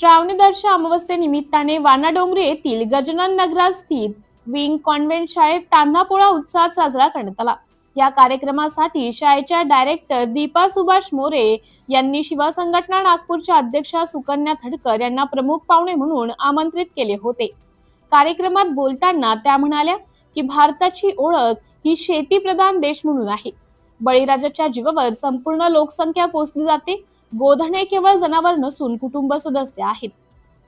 श्रावणी दर्श अमावस्येनिमित्ताने वानाडोंगरी येथील गजानन नगरात स्थित विंग कॉन्व्हेंट शाळेत तान्हापोळा उत्साहात साजरा करण्यात आला. या कार्यक्रमासाठी शाळेच्या डायरेक्टर दीपा सुभाष मोरे यांनी शिवा संघटना नागपूरच्या अध्यक्षा सुकन्या थडकर यांना प्रमुख पाहुणे म्हणून आमंत्रित केले होते. कार्यक्रमात बोलताना त्या म्हणाल्या की भारताची ओळख ही शेतीप्रधान देश म्हणून आहे. बळीराजाच्या जीवावर संपूर्ण लोकसंख्या पोचली जाते. गोधने केवळ जनावर नसून कुटुंब सदस्य आहेत.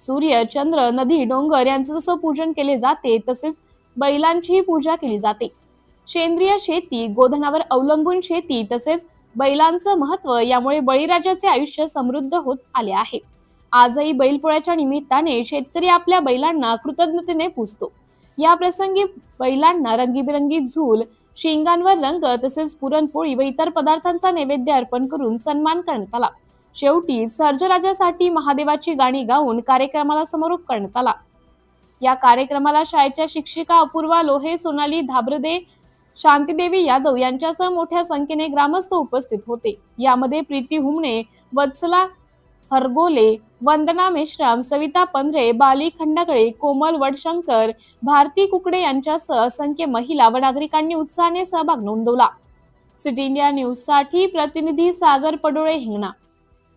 सूर्य चंद्र नदी डोंगर यांचं जसं पूजन केले जाते तसेच बैलांचीही पूजा केली जाते. सेंद्रिय शेती गोधनावर अवलंबून शेती तसेच बैलांचं महत्त्व यामुळे बळीराजाचे आयुष्य समृद्ध होत आले आहे. आजही बैलपोळ्याच्या निमित्ताने शेतकरी आपल्या बैलांना कृतज्ञतेने पुजतो. या प्रसंगी बैलांना रंगीबिरंगी झूल शिंगांवर रंग तसेच पुरणपोळी व इतर पदार्थांचा नैवेद्य अर्पण करून सन्मान करण्यात आला. शेवटी सर्जराजासाठी महादेवाची गाणी गाऊन कार्यक्रमाला समारोप करण्यात आला. या कार्यक्रमाला शाळेच्या शिक्षिका अपूर्वा लोहे सोनाली धाब्रदे शांतीदेवी यादव यांच्यासह मोठ्या संख्येने ग्रामस्थ उपस्थित होते. यामध्ये प्रीती हुमणे वत्सला हरगोले वंदना मेश्राम सविता पंधरे बाली खंडागळे कोमल वडशंकर भारती कुकडे यांच्यासह असंख्य महिला व नागरिकांनी उत्साहाने सहभाग नोंदवला. सिटी इंडिया न्यूजसाठी प्रतिनिधी सागर पडोळे हिंगणा.